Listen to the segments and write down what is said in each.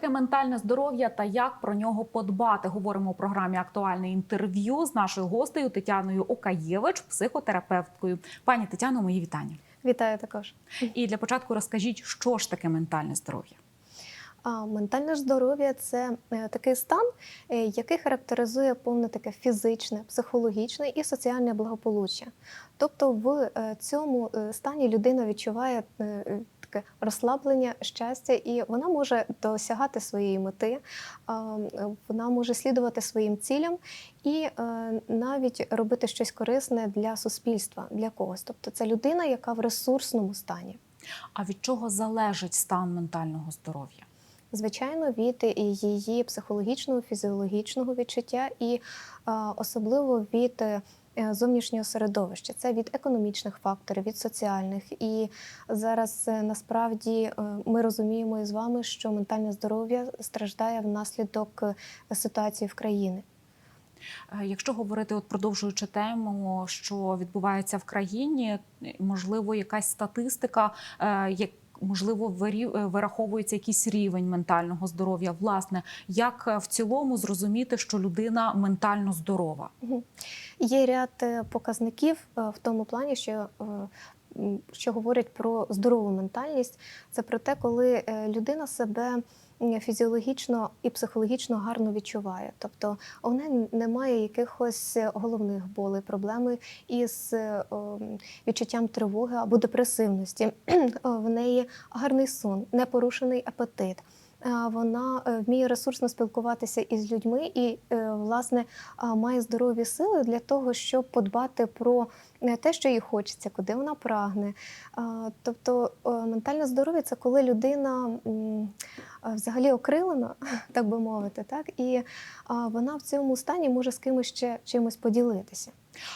таке ментальне здоров'я та як про нього подбати? Говоримо у програмі Актуальне інтерв'ю з нашою гостею Тетяною Окаєвич, психотерапевткою. Пані Тетяно, мої вітання. Вітаю також. І для початку розкажіть, що ж таке ментальне здоров'я? А ментальне здоров'я це е, такий стан, е, який характеризує повне таке фізичне, психологічне і соціальне благополуччя. Тобто, в е, цьому стані людина відчуває таке розслаблення, щастя, і вона може досягати своєї мети, вона може слідувати своїм цілям і е, навіть робити щось корисне для суспільства, для когось. Тобто, це людина, яка в ресурсному стані. А від чого залежить стан ментального здоров'я? Звичайно, від її психологічного, фізіологічного відчуття, і особливо від е, зовнішнього середовища. Це від економічних факторів, від соціальних. І зараз е, насправді е, ми розуміємо із вами, що ментальне здоров'я страждає внаслідок е, ситуації в країні. Е, Якщо говорити, от продовжуючи тему, що відбувається в країні, можливо, якась статистика, е, можливо, е, вираховується якийсь рівень ментального здоров'я. Власне, як е, в цілому зрозуміти, що людина ментально здорова? Є ряд е, показників в тому плані, що, що говорять про здорову ментальність. Це про те, коли людина себе фізіологічно і психологічно гарно відчуває. Тобто у неї немає якихось е, головних болей, проблеми із е, відчуттям тривоги або депресивності. В неї гарний сон, непорушений апетит. Вона е, вміє ресурсно спілкуватися із людьми і, е, власне, має здорові сили для того, щоб подбати про е, те, що їй хочеться, куди вона прагне. Тобто е, ментальне здоров'я це коли людина взагалі окрилена, так би мовити, так і вона в цьому стані може з кимось ще чимось поділитися.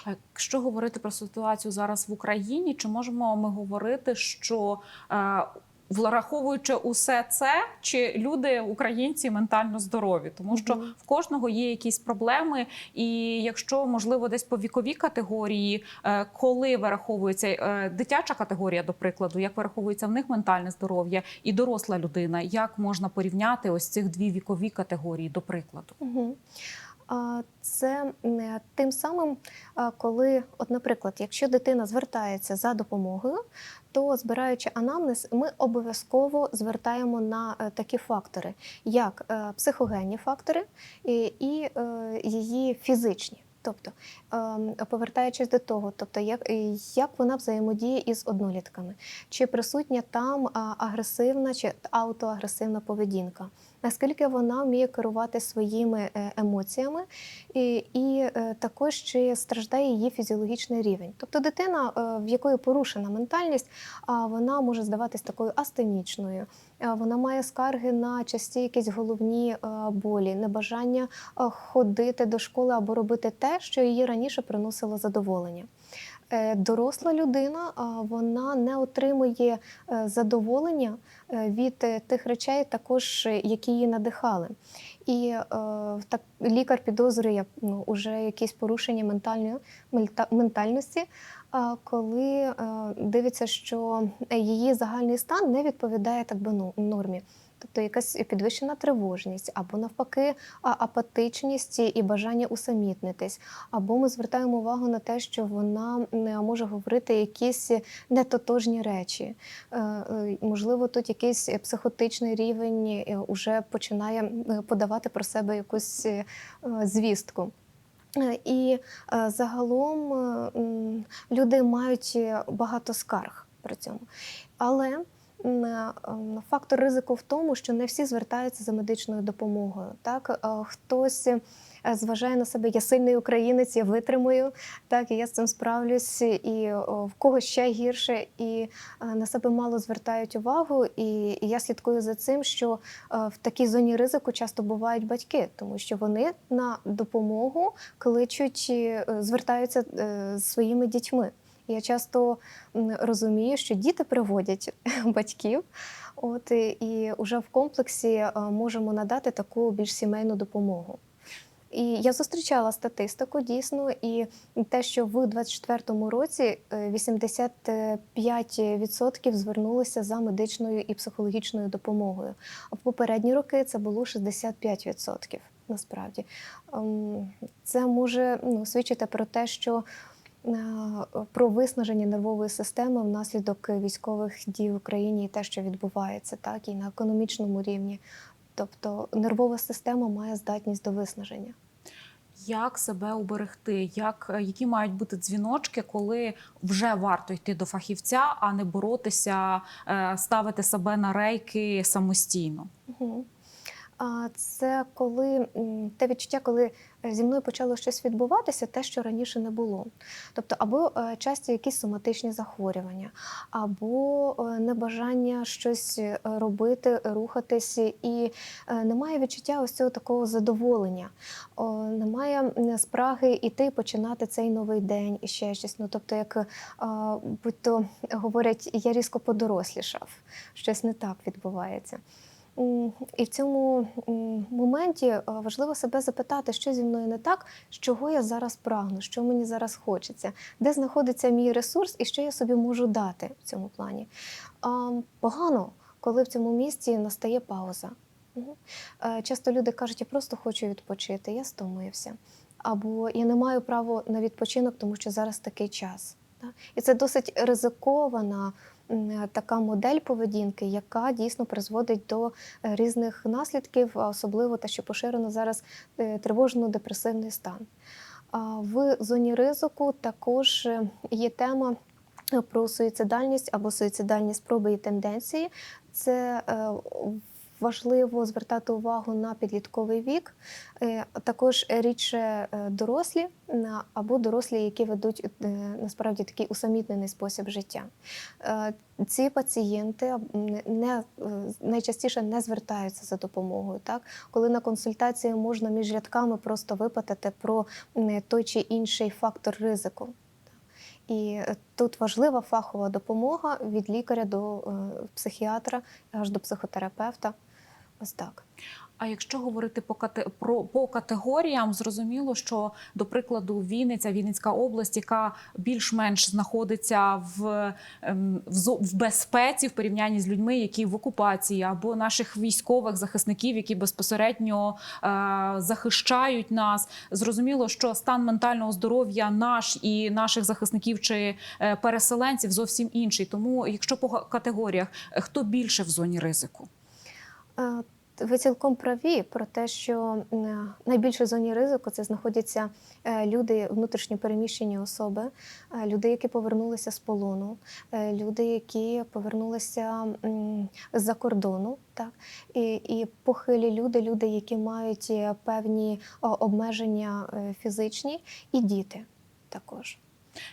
А Якщо говорити про ситуацію зараз в Україні, чи можемо ми говорити, що е, враховуючи усе це, чи люди, українці, ментально здорові, тому що в кожного є якісь проблеми, і якщо можливо десь по віковій категорії, е, коли вираховується е, дитяча категорія, до прикладу, як вираховується в них ментальне здоров'я, і доросла людина, як можна порівняти ось цих дві вікові категорії, до прикладу? Угу. Це е, тим самим, коли, от, наприклад, якщо дитина звертається за допомогою, то збираючи анамнез, ми обов'язково звертаємо на е, такі фактори, як е, психогенні фактори і, її фізичні. Тобто, повертаючись до того, тобто як, як вона взаємодіє із однолітками, чи присутня там агресивна чи аутоагресивна поведінка, наскільки вона вміє керувати своїми е, емоціями, і, і е, також чи страждає її фізіологічний рівень. Тобто дитина, е, в якої порушена ментальність, вона може здаватись такою астенічною. Вона має скарги на часті якісь головні болі, небажання ходити до школи або робити те, що її раніше приносило задоволення. Е, Доросла людина вона не отримує е, задоволення е, від тих речей, також які її надихали. І так лікар підозрює ну, уже якісь порушення ментальної ментальності, коли дивиться, що її загальний стан не відповідає так би ну, нормі. Тобто якась підвищена тривожність, або навпаки, апатичність і бажання усамітнитись, або ми звертаємо увагу на те, що вона може говорити якісь нетотожні речі. Е, е, Можливо, тут якийсь психотичний рівень е, уже починає е, подавати про себе якусь е, звістку. Е, І е, загалом е, люди мають е, багато скарг при цьому. Але е, фактор ризику в тому, що не всі звертаються за медичною допомогою. Так? Е, Хтось е, зважає на себе, я сильний українець, я витримую, так, і я з цим справлюсь, і в когось ще гірше, і е, на себе мало звертають увагу. І, я слідкую за цим, що в такій зоні ризику часто бувають батьки, тому що вони на допомогу кличуть, звертаються своїми дітьми. Я часто розумію, що діти приводять батьків, от і, вже в комплексі е, можемо надати таку більш сімейну допомогу. І я зустрічала статистику дійсно, і те, що в 24-му році е, 85% звернулися за медичною і психологічною допомогою. А в попередні роки це було 65%. Насправді Ем, це може ну, свідчити про те, що е, про виснаження нервової системи внаслідок військових дій в Україні і те, що відбувається, так і на економічному рівні. Тобто нервова система має здатність до виснаження. Як себе уберегти? Як, е, які мають бути дзвіночки, коли вже варто йти до фахівця, а не боротися, е, ставити себе на рейки самостійно? Мгм. Це коли те відчуття, коли е, зі мною почало щось відбуватися, те, що раніше не було. Тобто, або е, часті якісь соматичні захворювання, або е, небажання щось робити, рухатись, і немає відчуття ось цього такого задоволення. Немає спраги іти починати цей новий день і ще щось. Ну, тобто, як будь-то говорять, я різко подорослішав, щось не так відбувається. І в цьому моменті е, важливо себе запитати, що зі мною не так, чого я зараз прагну, що мені зараз хочеться, де знаходиться мій ресурс і що я собі можу дати в цьому плані. Погано, коли в цьому місці настає пауза. Е, Часто люди кажуть, я просто хочу відпочити, я стомився. Або я не маю права на відпочинок, тому що зараз такий час. І це досить ризикована така модель поведінки, яка дійсно призводить до е, різних наслідків, особливо те, що поширено зараз е, тривожно-депресивний стан. В зоні ризику також е, є тема про суїцидальність або суїцидальні спроби і тенденції. Це е, важливо звертати увагу на підлітковий вік, Е, також рідше дорослі або дорослі, які ведуть е, насправді такий усамітнений спосіб життя. Е, Ці пацієнти не- найчастіше не звертаються за допомогою. Так, коли на консультації можна між рядками просто випитати про той чи інший фактор ризику. І тут важлива фахова допомога від лікаря до психіатра, аж до психотерапевта. Ось так. А якщо говорити по кате- про по категоріям, зрозуміло, що до прикладу Вінниця, Вінницька область, яка більш-менш знаходиться в, ем, в, в безпеці в порівнянні з людьми, які в окупації, або наших військових захисників, які безпосередньо е, захищають нас. Зрозуміло, що стан ментального здоров'я наш і наших захисників чи е, переселенців зовсім інший. Тому, якщо по категоріях, е, хто більше в зоні ризику? Е, Ви цілком праві про те, що найбільше в зоні ризику це знаходяться е, люди, внутрішньо переміщені особи, е, люди, які повернулися з полону, е, люди, які повернулися з-за кордону, так і, і похилі люди, люди, які мають е, певні обмеження е, фізичні, і діти також.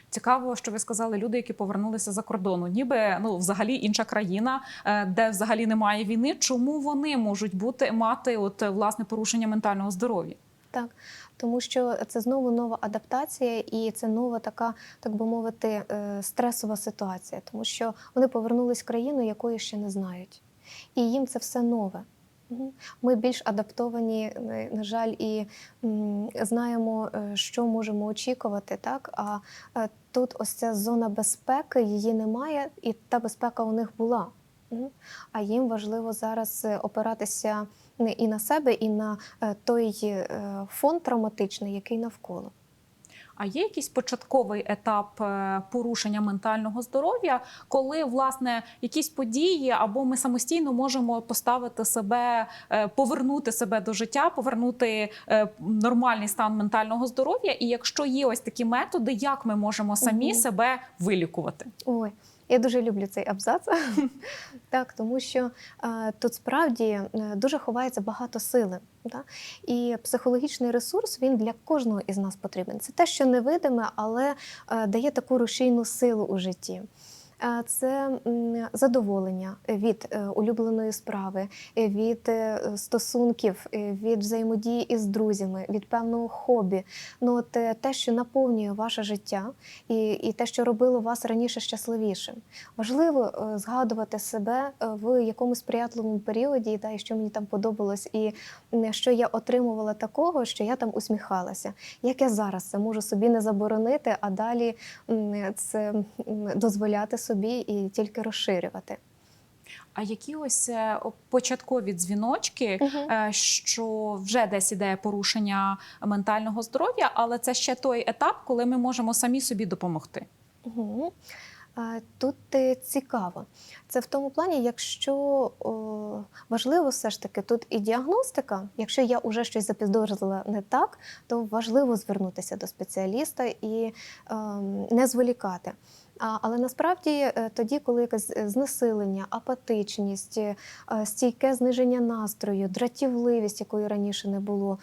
Цікаво, що ви сказали люди, які повернулися за кордону, ніби ну взагалі інша країна, е, де взагалі немає війни. Чому вони можуть бути мати от власне порушення ментального здоров'я? Так, тому що це знову нова адаптація, і це нова така, так би мовити, е, стресова ситуація, тому що вони повернулись в країну, якої ще не знають, і їм це все нове. Ми більш адаптовані, на жаль, і знаємо, е, що можемо очікувати. Так а е, тут ось ця зона безпеки, її немає, і та безпека у них була. А їм важливо зараз е, опиратися і на себе, і на той фон травматичний, який навколо. А є якийсь початковий етап е, порушення ментального здоров'я, коли власне якісь події або ми самостійно можемо поставити себе, е, повернути себе до життя, повернути е, нормальний стан ментального здоров'я. І якщо є ось такі методи, як ми можемо самі угу. себе вилікувати? Ой, я дуже люблю цей абзац, так, тому що тут справді е, дуже ховається багато сили. Да? І психологічний ресурс він для кожного із нас потрібен. Це те, що невидиме, але е, дає таку рушійну силу у житті. Е, Це задоволення від е, улюбленої справи, е, від е, стосунків, е, від взаємодії із друзями, від певного хобі. Ну, от е, те, що наповнює ваше життя, і, і те, що робило вас раніше щасливішим. Важливо е, згадувати себе е, в якомусь сприятливому періоді, та, і що мені там подобалось, і що я отримувала такого, що я там усміхалася. Як я зараз це можу собі не заборонити, а далі це дозволяти собі і тільки розширювати. А які ось е, початкові дзвіночки, е, що вже десь іде порушення ментального здоров'я, але це ще той етап, коли ми можемо самі собі допомогти. Угу. Тут е, цікаво. Це в тому плані, якщо о, важливо все ж таки тут і діагностика, якщо я вже щось запідозрила не так, то важливо звернутися до спеціаліста і ем, не зволікати. Але насправді е, тоді, коли якесь е, знесилення, апатичність, е, стійке зниження настрою, дратівливість, якої раніше не було,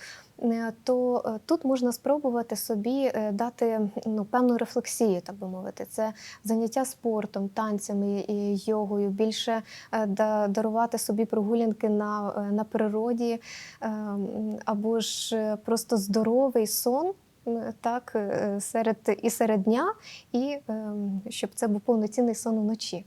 то тут можна спробувати собі дати ну, певну рефлексію, так би мовити. Це заняття спортом, танцями, і йогою, більше дарувати собі прогулянки на, на природі, е, або ж просто здоровий сон. Так, е, серед і серед дня, і ем, щоб це був повноцінний сон уночі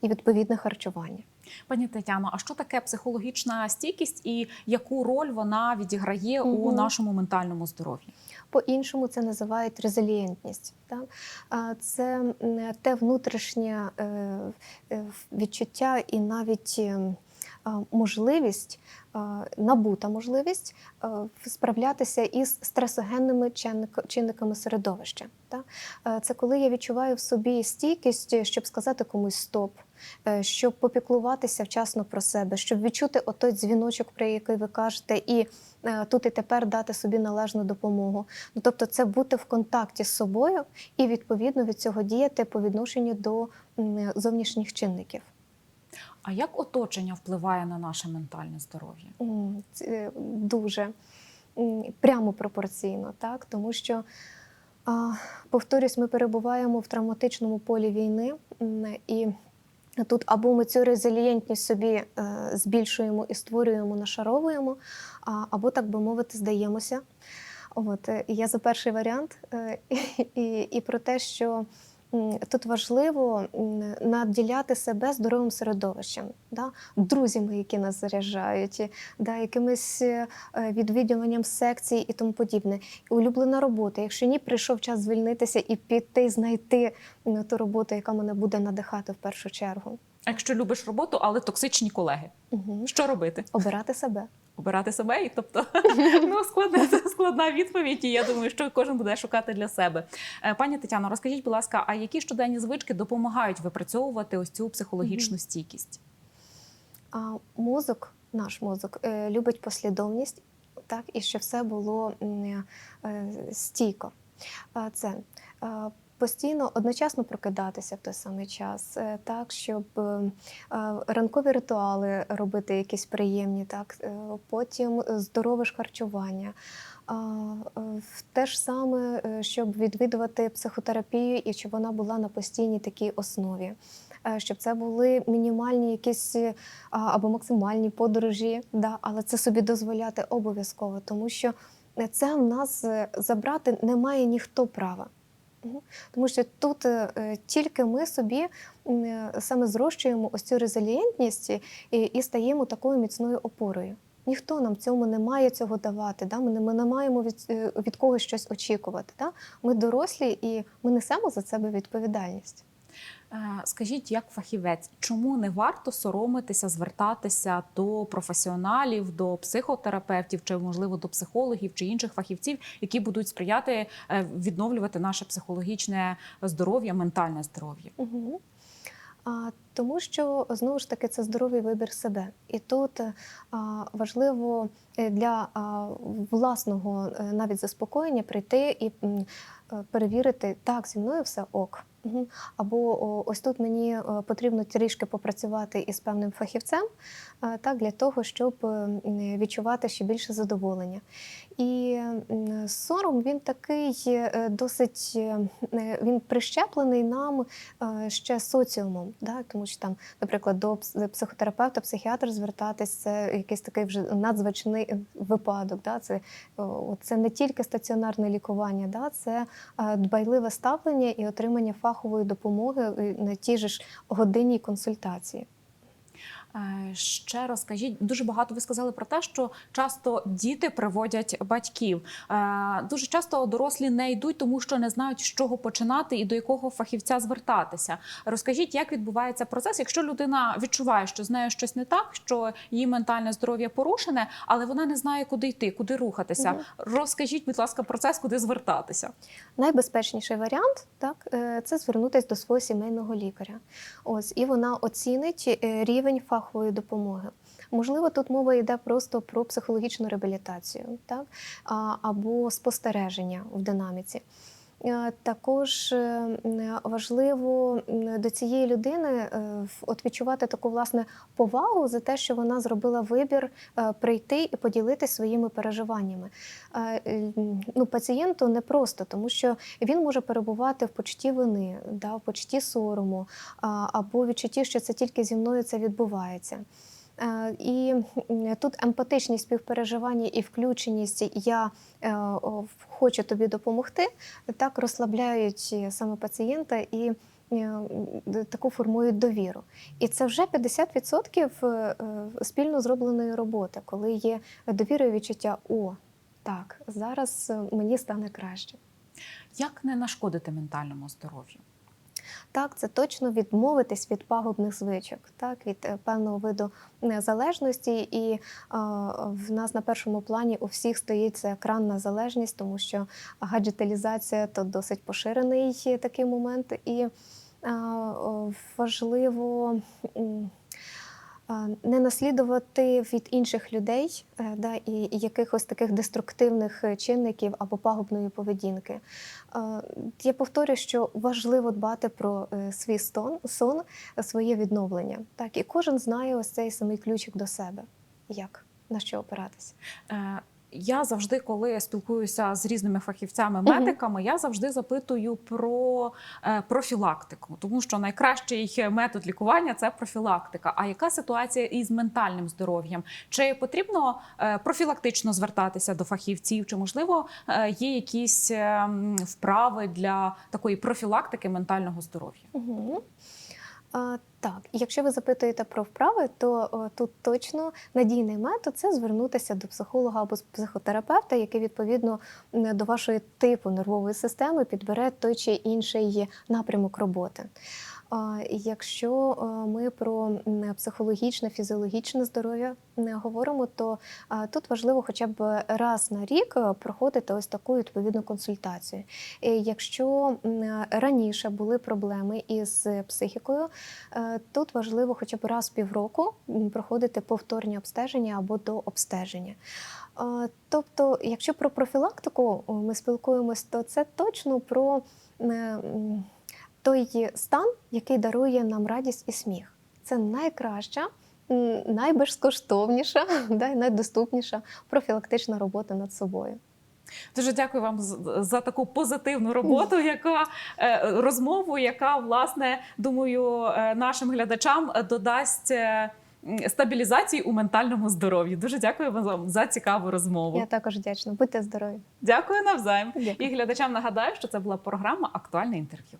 і відповідне харчування. Пані Тетяно, а що таке психологічна стійкість і яку роль вона відіграє у нашому ментальному здоров'ї? По-іншому це називають резилієнтність. Так? Це те внутрішнє е, е, відчуття і навіть е, а, можливість, набута можливість справлятися із стресогенними чинниками середовища. Це коли я відчуваю в собі стійкість, щоб сказати комусь стоп, е, щоб попіклуватися вчасно про себе, щоб відчути отой дзвіночок, про який ви кажете, і е, тут і тепер дати собі належну допомогу. Ну, тобто, це бути в контакті з собою і відповідно від цього діяти по відношенню до зовнішніх чинників. А як оточення впливає на наше ментальне здоров'я? Дуже прямо пропорційно, так? тому що, повторюсь, ми перебуваємо в травматичному полі війни, і тут або ми цю резилієнтність собі е, збільшуємо і створюємо, нашаровуємо, або, так би мовити, здаємося. От, е, я за перший варіант, е, і, і про те, що тут важливо наділяти себе здоровим середовищем, да? друзями, які нас заряджають, да, якимись е, відвідуванням секцій і тому подібне. І улюблена робота. Якщо ні, прийшов час звільнитися і піти, знайти ту роботу, яка мене буде надихати в першу чергу. Якщо любиш роботу, але токсичні колеги, Угу. що робити? Обирати себе. Обирати себе, і тобто ну складна складна відповідь. І я думаю, що кожен буде шукати для себе. Е, Пані Тетяно, розкажіть, будь ласка, а які щоденні звички допомагають випрацьовувати ось цю психологічну стійкість? А мозок, наш мозок, е, любить послідовність, так, і щоб все було е, стійко. Це постійно одночасно прокидатися в той самий час, е, так, щоб е, ранкові ритуали робити якісь приємні, так, е, потім здорове ж харчування. Те ж саме, щоб відвідувати психотерапію і щоб вона була на постійній такій основі. Щоб це були мінімальні якісь або максимальні подорожі, да, але це собі дозволяти обов'язково, тому що це в нас забрати не має ніхто права. Тому що тут е, тільки ми собі е, саме зрощуємо ось цю резилієнтність і, і стаємо такою міцною опорою. Ніхто нам цьому не має цього давати. Да? Ми, не, ми не маємо від, е, від когось щось очікувати. Да? Ми дорослі і ми несемо за себе відповідальність. Е, Скажіть, як фахівець, чому не варто соромитися, звертатися до професіоналів, до психотерапевтів, чи можливо до психологів чи інших фахівців, які будуть сприяти е, відновлювати наше психологічне здоров'я, ментальне здоров'я? Угу. А, Тому що знову ж таки це здоровий вибір себе. І тут е, а, важливо для а, власного навіть заспокоєння прийти і перевірити, так, зі мною все ок. Мгм. Або о, ось тут мені е, потрібно трішки попрацювати із певним фахівцем, е, так, для того, щоб відчувати ще більше задоволення. І сором він такий е, досить е, він прищеплений нам е, ще соціумом, да? тому що там, наприклад, до психотерапевта, психіатр звертатись це якийсь такий вже надзвичний випадок. Да? Це, це не тільки стаціонарне лікування, да? це е, дбайливе ставлення і отримання фахової допомоги е, на тій же ж годинній консультації. Е, Ще розкажіть, дуже багато ви сказали про те, що часто діти приводять батьків. Е, Дуже часто дорослі не йдуть, тому що не знають, з чого починати і до якого фахівця звертатися. Розкажіть, як відбувається процес, якщо людина відчуває, що з нею щось не так, що її ментальне здоров'я порушене, але вона не знає, куди йти, куди рухатися. Розкажіть, будь ласка, процес, куди звертатися. Найбезпечніший варіант так, е, це звернутися до свого сімейного лікаря. Ось, і вона оцінить рівень фахової допомоги. Можливо, тут мова йде просто про психологічну реабілітацію, так, або спостереження в динаміці. Е, Також е, важливо до цієї людини е, от відчувати таку власне повагу за те, що вона зробила вибір прийти і поділитися своїми переживаннями. Ну, пацієнту непросто, тому що він може перебувати в почутті вини, да, в почутті сорому або відчутті, що це тільки зі мною це відбувається. Е, І тут емпатичність співпереживання і включеність я е, хочу тобі допомогти, так розслабляють саме пацієнта і таку формують довіру. І це вже 50% е, спільно зробленої роботи, коли є довіра і відчуття о, так, зараз мені стане краще. Як не нашкодити ментальному здоров'ю? Так, це точно відмовитись від пагубних звичок, так від е, певного виду незалежності. І е, в нас на першому плані у всіх стоїть це екранна залежність, тому що гаджеталізація то досить поширений такий момент, і е, важливо. Не наслідувати від інших людей е, да, і, якихось таких деструктивних е, чинників або пагубної поведінки. Е, Я повторюю, що важливо дбати про свій сон, сон, своє відновлення. Так, і кожен знає ось цей самий ключик до себе. Як на що опиратися? Я завжди, коли спілкуюся з різними фахівцями, медиками, я завжди запитую про е, профілактику, тому що найкращий метод лікування це профілактика. А яка ситуація із ментальним здоров'ям? Чи потрібно е, профілактично звертатися до фахівців? Чи можливо е, є якісь е, вправи для такої профілактики ментального здоров'я? Угу. Так, якщо ви запитуєте про вправи, то о, тут точно надійний метод це звернутися до психолога або психотерапевта, який відповідно до вашої типу нервової системи підбере той чи інший напрямок роботи. Якщо е, ми про психологічне, фізіологічне здоров'я м, говоримо, то тут важливо хоча б раз на рік е, проходити ось таку відповідну консультацію. Якщо раніше були проблеми із психікою, е, тут важливо хоча б раз в півроку проходити повторні обстеження або до обстеження. Тобто, якщо про профілактику ми спілкуємось, то це точно про той стан, який дарує нам радість і сміх. Це найкраща, найбезкоштовніша, да, найдоступніша профілактична робота над собою. Дуже дякую вам за таку позитивну роботу, яка е, розмову, яка власне думаю е, нашим глядачам додасть. е, Стабілізації у ментальному здоров'ї. Дуже дякую вам за цікаву розмову. Я також вдячна. Будьте здорові! Дякую навзаєм. Дякую. І глядачам нагадаю, що це була програма Актуальне інтерв'ю.